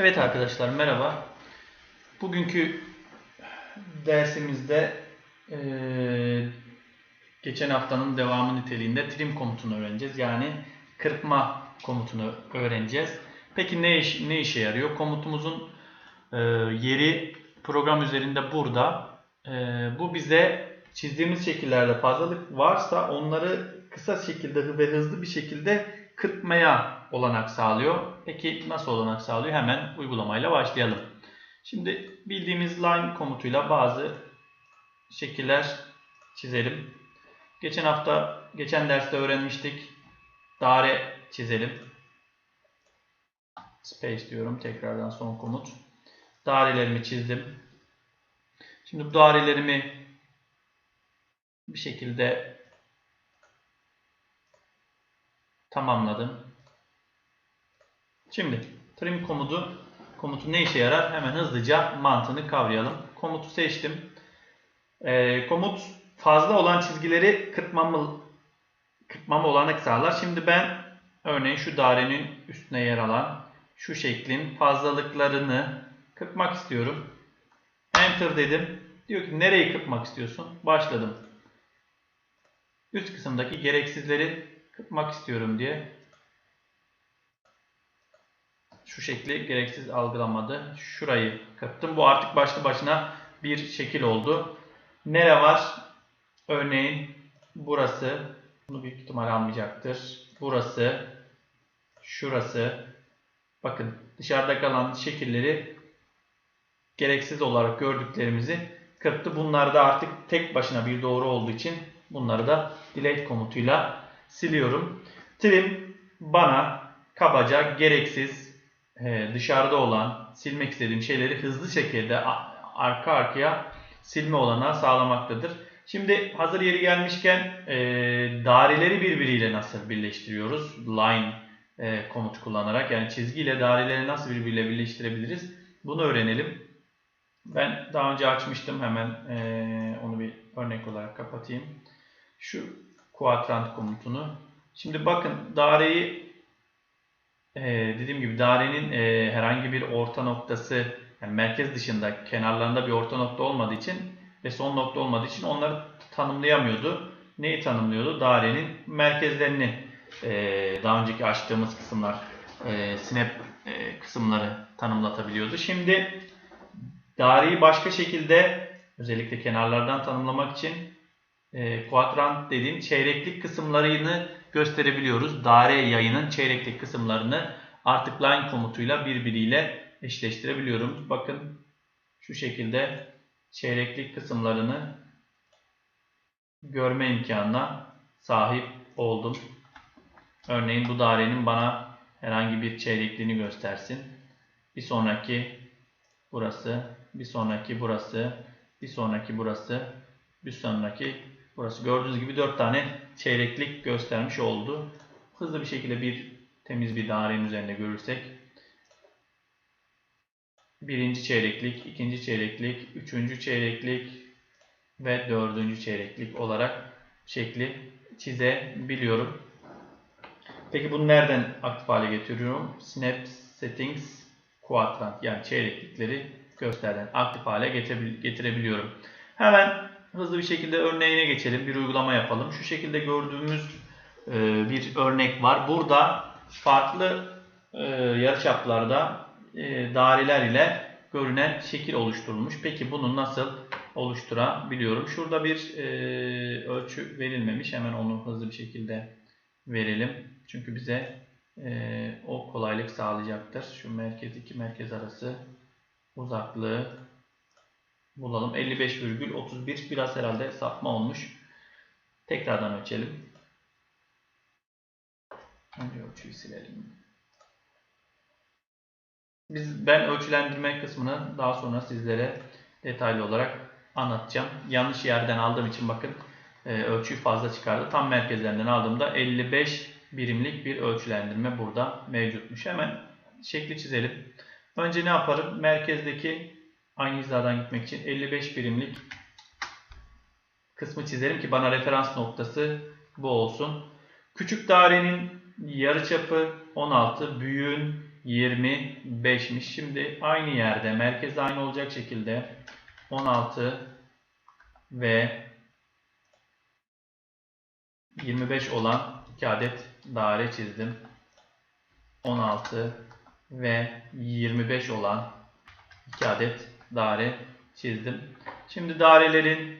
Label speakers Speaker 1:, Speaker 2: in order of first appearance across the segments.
Speaker 1: Evet arkadaşlar merhaba. Bugünkü dersimizde eee, geçen haftanın devamı niteliğinde trim komutunu öğreneceğiz. Yani kırpma komutunu öğreneceğiz. Peki ne, iş, ne işe yarıyor? Komutumuzun eee, yeri program üzerinde burada. Eee, bu bize çizdiğimiz şekillerde fazlalık varsa onları kısa şekilde ve hızlı bir şekilde kırpmaya olanak sağlıyor. Peki nasıl olanak sağlıyor? Hemen uygulamayla başlayalım. Şimdi bildiğimiz line komutuyla bazı şekiller çizelim. Geçen hafta, geçen derste öğrenmiştik. Daire çizelim. Space diyorum. Tekrardan son komut. Dairelerimi çizdim. Şimdi bu dairelerimi bir şekilde tamamladım. Şimdi trim komutu komutu ne işe yarar? Hemen hızlıca mantığını kavrayalım. Komutu seçtim. Ee, komut fazla olan çizgileri kırpmamı, kırpmama olanak sağlar. Şimdi ben örneğin şu dairenin üstüne yer alan şu şeklin fazlalıklarını kırpmak istiyorum. Enter dedim. Diyor ki nereyi kırpmak istiyorsun? Başladım. Üst kısımdaki gereksizleri kırpmak istiyorum diye şu şekli gereksiz algılamadı. Şurayı kırptım. Bu artık başlı başına bir şekil oldu. Nere var? Örneğin burası. Bunu büyük ihtimal almayacaktır. Burası. Şurası. Bakın dışarıda kalan şekilleri gereksiz olarak gördüklerimizi kırptı. Bunlar da artık tek başına bir doğru olduğu için bunları da delete komutuyla siliyorum. Trim bana kabaca gereksiz e, dışarıda olan silmek istediğim şeyleri hızlı şekilde arka arkaya silme olanağı sağlamaktadır. Şimdi hazır yeri gelmişken e, daireleri birbiriyle nasıl birleştiriyoruz? Line e, komut kullanarak yani çizgiyle daireleri nasıl birbiriyle birleştirebiliriz? Bunu öğrenelim. Ben daha önce açmıştım hemen e, onu bir örnek olarak kapatayım. Şu quadrant komutunu. Şimdi bakın daireyi e, dediğim gibi dairenin e, herhangi bir orta noktası yani merkez dışında kenarlarında bir orta nokta olmadığı için ve son nokta olmadığı için onları tanımlayamıyordu. Neyi tanımlıyordu? Dairenin merkezlerini e, daha önceki açtığımız kısımlar e, snap e, kısımları tanımlatabiliyordu. Şimdi daireyi başka şekilde özellikle kenarlardan tanımlamak için e, kuadrant dediğim çeyreklik kısımlarını gösterebiliyoruz. Daire yayının çeyreklik kısımlarını artık line komutuyla birbiriyle eşleştirebiliyorum. Bakın şu şekilde çeyreklik kısımlarını görme imkanına sahip oldum. Örneğin bu dairenin bana herhangi bir çeyrekliğini göstersin. Bir sonraki burası, bir sonraki burası, bir sonraki burası, bir sonraki burası. Gördüğünüz gibi 4 tane çeyreklik göstermiş oldu. Hızlı bir şekilde bir temiz bir dairenin üzerinde görürsek birinci çeyreklik, ikinci çeyreklik, üçüncü çeyreklik ve dördüncü çeyreklik olarak şekli çizebiliyorum. Peki bunu nereden aktif hale getiriyorum? Snap Settings Quadrant yani çeyreklikleri gösterden aktif hale getirebiliyorum. Hemen hızlı bir şekilde örneğine geçelim. Bir uygulama yapalım. Şu şekilde gördüğümüz e, bir örnek var. Burada farklı e, yarıçaplarda e, daireler ile görünen şekil oluşturulmuş. Peki bunu nasıl oluşturabiliyorum? Şurada bir ölçü verilmemiş. Hemen onu hızlı bir şekilde verelim. Çünkü bize o kolaylık sağlayacaktır. Şu merkez iki merkez arası uzaklığı bulalım. 55,31 biraz herhalde sapma olmuş. Tekrardan ölçelim. Önce ölçüyü silelim. Biz, ben ölçülendirme kısmını daha sonra sizlere detaylı olarak anlatacağım. Yanlış yerden aldığım için bakın e, ölçüyü fazla çıkardı. Tam merkezlerinden aldığımda 55 birimlik bir ölçülendirme burada mevcutmuş. Hemen şekli çizelim. Önce ne yaparım? Merkezdeki aynı hizadan gitmek için 55 birimlik kısmı çizerim ki bana referans noktası bu olsun. Küçük dairenin yarıçapı 16, büyüğün 25'miş. Şimdi aynı yerde merkez aynı olacak şekilde 16 ve 25 olan 2 adet daire çizdim. 16 ve 25 olan 2 adet daire çizdim. Şimdi dairelerin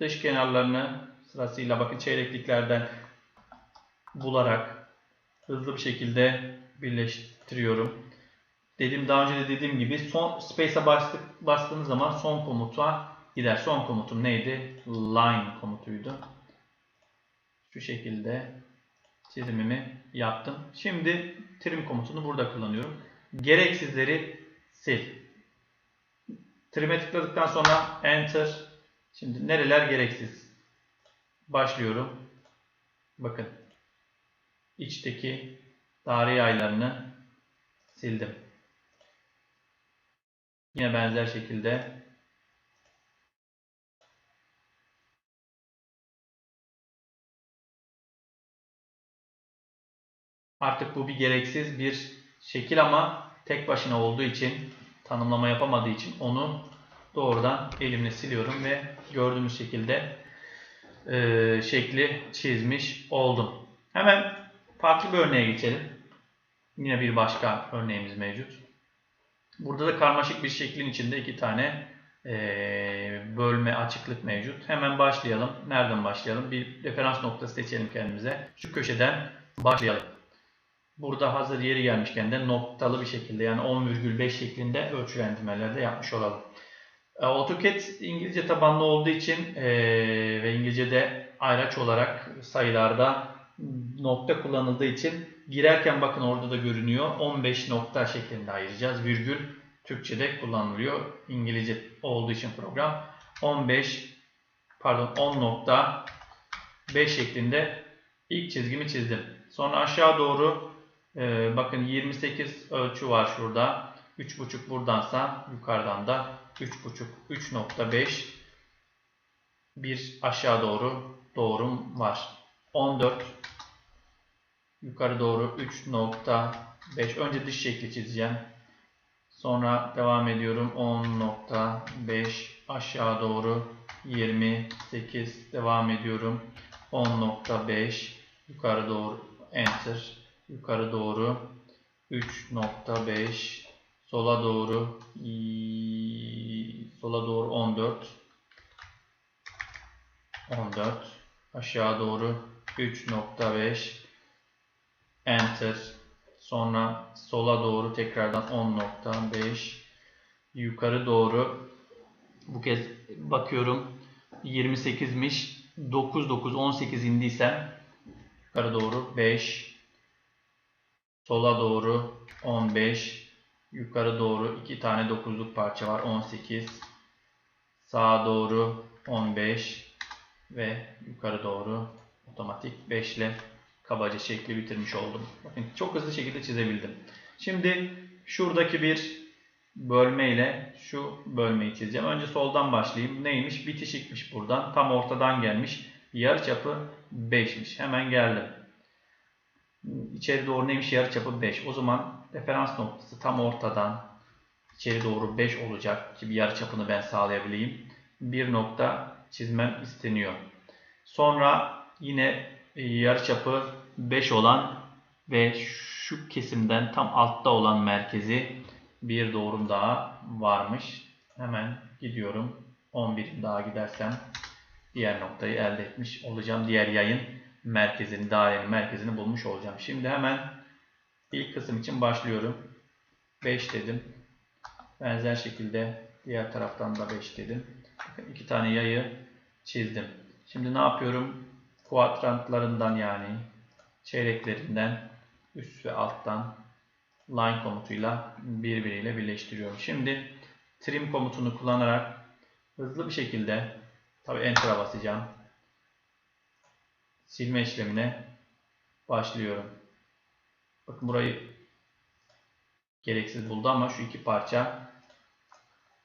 Speaker 1: dış kenarlarını sırasıyla bakın çeyrekliklerden bularak hızlı bir şekilde birleştiriyorum. Dedim daha önce de dediğim gibi son space'e bastık, bastığınız zaman son komuta gider. Son komutum neydi? Line komutuydu. Şu şekilde çizimimi yaptım. Şimdi trim komutunu burada kullanıyorum. Gereksizleri sil. Trim'e tıkladıktan sonra enter. Şimdi nereler gereksiz? Başlıyorum. Bakın. içteki daire yaylarını sildim. Yine benzer şekilde Artık bu bir gereksiz bir şekil ama tek başına olduğu için tanımlama yapamadığı için onu doğrudan elimle siliyorum ve gördüğümüz şekilde e, şekli çizmiş oldum. Hemen farklı bir örneğe geçelim. Yine bir başka örneğimiz mevcut. Burada da karmaşık bir şeklin içinde iki tane e, bölme açıklık mevcut. Hemen başlayalım. Nereden başlayalım? Bir referans noktası seçelim kendimize. Şu köşeden başlayalım. Burada hazır yeri gelmişken de noktalı bir şekilde yani 10,5 şeklinde ölçülendirmeler de yapmış olalım. E, AutoCAD İngilizce tabanlı olduğu için e, ve İngilizce'de ayraç olarak sayılarda nokta kullanıldığı için girerken bakın orada da görünüyor. 15 nokta şeklinde ayıracağız. Virgül Türkçe'de kullanılıyor. İngilizce olduğu için program 15 pardon 10 nokta 5 şeklinde ilk çizgimi çizdim. Sonra aşağı doğru e, bakın 28 ölçü var şurada. 3.5 buradansa yukarıdan da 3.5 3.5 bir aşağı doğru doğrum var. 14 yukarı doğru 3.5 önce dış şekli çizeceğim. Sonra devam ediyorum 10.5 aşağı doğru 28 devam ediyorum 10.5 yukarı doğru enter yukarı doğru. 3.5 sola doğru. Sola doğru 14 14 aşağı doğru. 3.5 enter. Sonra sola doğru tekrardan 10.5 yukarı doğru. Bu kez bakıyorum. 28'miş 9 9 18 indiysem yukarı doğru 5 sola doğru 15 yukarı doğru 2 tane 9'luk parça var 18 sağa doğru 15 ve yukarı doğru otomatik 5 ile kabaca şekli bitirmiş oldum. Bakın çok hızlı şekilde çizebildim. Şimdi şuradaki bir bölme ile şu bölmeyi çizeceğim. Önce soldan başlayayım. Neymiş? Bitişikmiş buradan. Tam ortadan gelmiş. Yarıçapı 5'miş. Hemen geldim. İçeri doğru neymiş? Yarıçapı 5. O zaman referans noktası tam ortadan içeri doğru 5 olacak ki bir yarıçapını ben sağlayabileyim. Bir nokta çizmem isteniyor. Sonra yine yarıçapı 5 olan ve şu kesimden tam altta olan merkezi bir doğrum daha varmış. Hemen gidiyorum. 11 daha gidersem diğer noktayı elde etmiş olacağım. Diğer yayın merkezini, dairenin merkezini bulmuş olacağım. Şimdi hemen ilk kısım için başlıyorum. 5 dedim. Benzer şekilde diğer taraftan da 5 dedim. Bakın iki tane yayı çizdim. Şimdi ne yapıyorum? Kuadrantlarından yani çeyreklerinden üst ve alttan line komutuyla birbiriyle birleştiriyorum. Şimdi trim komutunu kullanarak hızlı bir şekilde tabi enter'a basacağım. Silme işlemine başlıyorum. Bakın burayı gereksiz buldu ama şu iki parça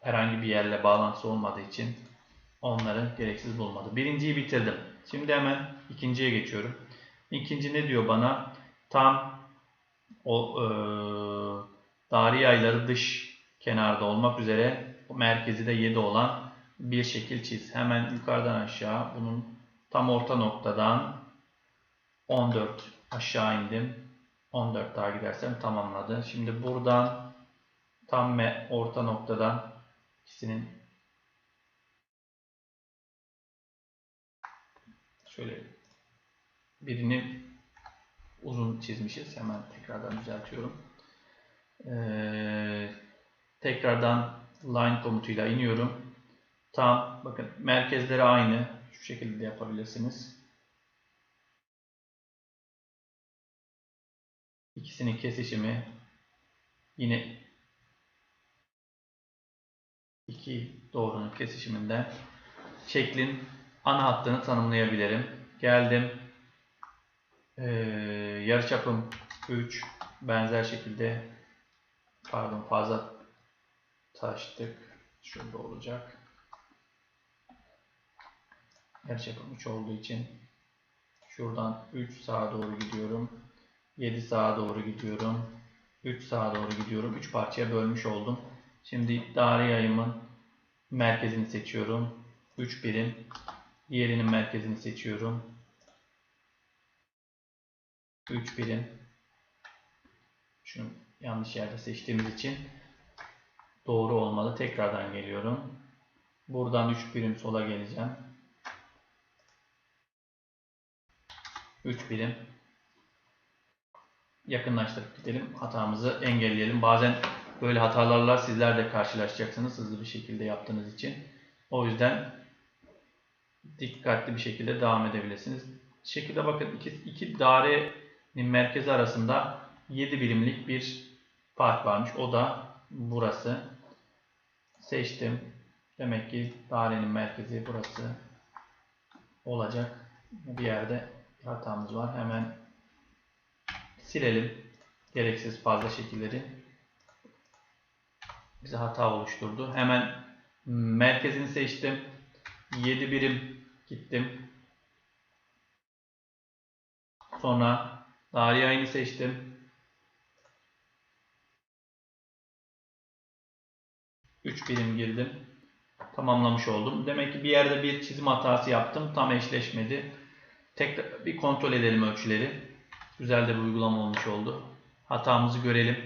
Speaker 1: herhangi bir yerle bağlantısı olmadığı için onları gereksiz bulmadı. Birinciyi bitirdim. Şimdi hemen ikinciye geçiyorum. İkinci ne diyor bana? Tam o e, Dari yayları dış kenarda olmak üzere merkezi de 7 olan bir şekil çiz. Hemen yukarıdan aşağı bunun tam orta noktadan 14 aşağı indim. 14 daha gidersem tamamladı. Şimdi buradan tam ve orta noktadan ikisinin şöyle birini uzun çizmişiz. Hemen tekrardan düzeltiyorum. Ee, tekrardan line komutuyla iniyorum. Tam bakın merkezleri aynı. Şu şekilde de yapabilirsiniz. İkisinin kesişimi yine iki doğrunun kesişiminden şeklin ana hattını tanımlayabilirim. Geldim. Ee, yarıçapım 3 benzer şekilde pardon fazla taştık. Şurada olacak. Yarıçapım 3 olduğu için şuradan 3 sağa doğru gidiyorum. 7 sağa doğru gidiyorum. 3 sağa doğru gidiyorum. 3 parçaya bölmüş oldum. Şimdi daire yayımın merkezini seçiyorum. 3 birim. Diğerinin merkezini seçiyorum. 3 birim. Şunu yanlış yerde seçtiğimiz için doğru olmalı. Tekrardan geliyorum. Buradan 3 birim sola geleceğim. 3 birim yakınlaştırıp gidelim. Hatamızı engelleyelim. Bazen böyle hatalarla sizler de karşılaşacaksınız hızlı bir şekilde yaptığınız için. O yüzden dikkatli bir şekilde devam edebilirsiniz. Şekilde bakın iki, iki dairenin merkezi arasında 7 birimlik bir fark varmış. O da burası. Seçtim. Demek ki dairenin merkezi burası olacak. Bir yerde hatamız var. Hemen silelim. Gereksiz fazla şekilleri bize hata oluşturdu. Hemen merkezini seçtim. 7 birim gittim. Sonra daire ayını seçtim. 3 birim girdim. Tamamlamış oldum. Demek ki bir yerde bir çizim hatası yaptım. Tam eşleşmedi. Tekrar bir kontrol edelim ölçüleri. Güzel de bir uygulama olmuş oldu. Hatamızı görelim.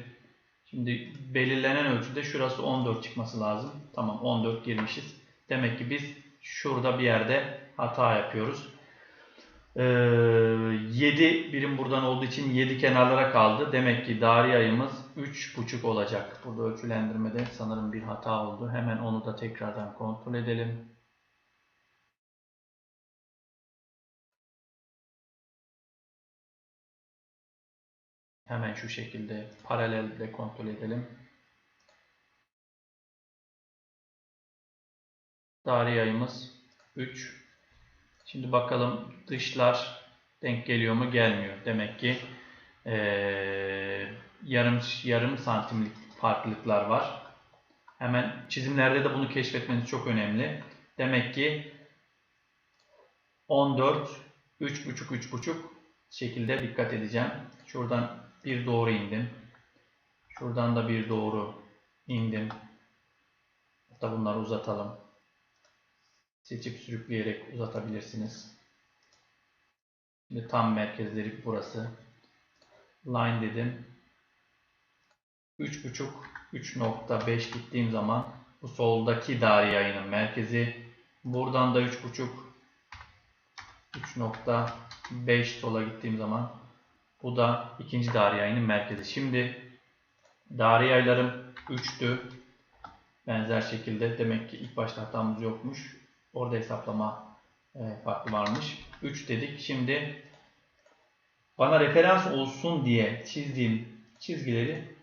Speaker 1: Şimdi belirlenen ölçüde şurası 14 çıkması lazım. Tamam 14 girmişiz. Demek ki biz şurada bir yerde hata yapıyoruz. Ee, 7 birim buradan olduğu için 7 kenarlara kaldı. Demek ki dari ayımız 3,5 olacak. Burada ölçülendirmede sanırım bir hata oldu. Hemen onu da tekrardan kontrol edelim. Hemen şu şekilde paralelde kontrol edelim. Dari yayımız 3. Şimdi bakalım dışlar denk geliyor mu gelmiyor. Demek ki ee, yarım yarım santimlik farklılıklar var. Hemen çizimlerde de bunu keşfetmeniz çok önemli. Demek ki 14 3.5 3.5 şekilde dikkat edeceğim. Şuradan bir doğru indim. Şuradan da bir doğru indim. Hatta bunları uzatalım. Seçip sürükleyerek uzatabilirsiniz. Şimdi tam merkezleri burası. Line dedim. 3.5 3.5 gittiğim zaman bu soldaki daire yayının merkezi. Buradan da 3.5 3.5 sola gittiğim zaman bu da ikinci daire yayının merkezi. Şimdi daire yaylarım 3'tü. Benzer şekilde demek ki ilk başta hatamız yokmuş. Orada hesaplama e, farklı varmış. 3 dedik. Şimdi bana referans olsun diye çizdiğim çizgileri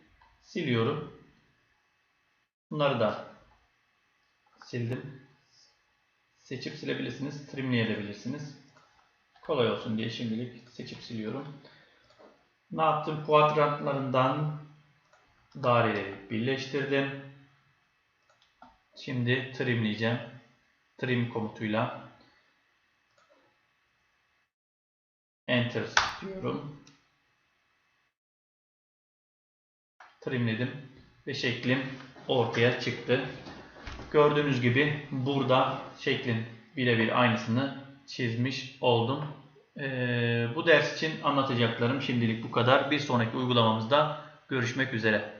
Speaker 1: siliyorum. Bunları da sildim. Seçip silebilirsiniz. Trimleyebilirsiniz. Kolay olsun diye şimdilik seçip siliyorum. Ne yaptım? Kuadrantlarından daireleri birleştirdim. Şimdi trimleyeceğim. Trim komutuyla Enter diyorum. Trimledim. ve şeklim ortaya çıktı. Gördüğünüz gibi burada şeklin birebir aynısını çizmiş oldum. Bu ders için anlatacaklarım şimdilik bu kadar. Bir sonraki uygulamamızda görüşmek üzere.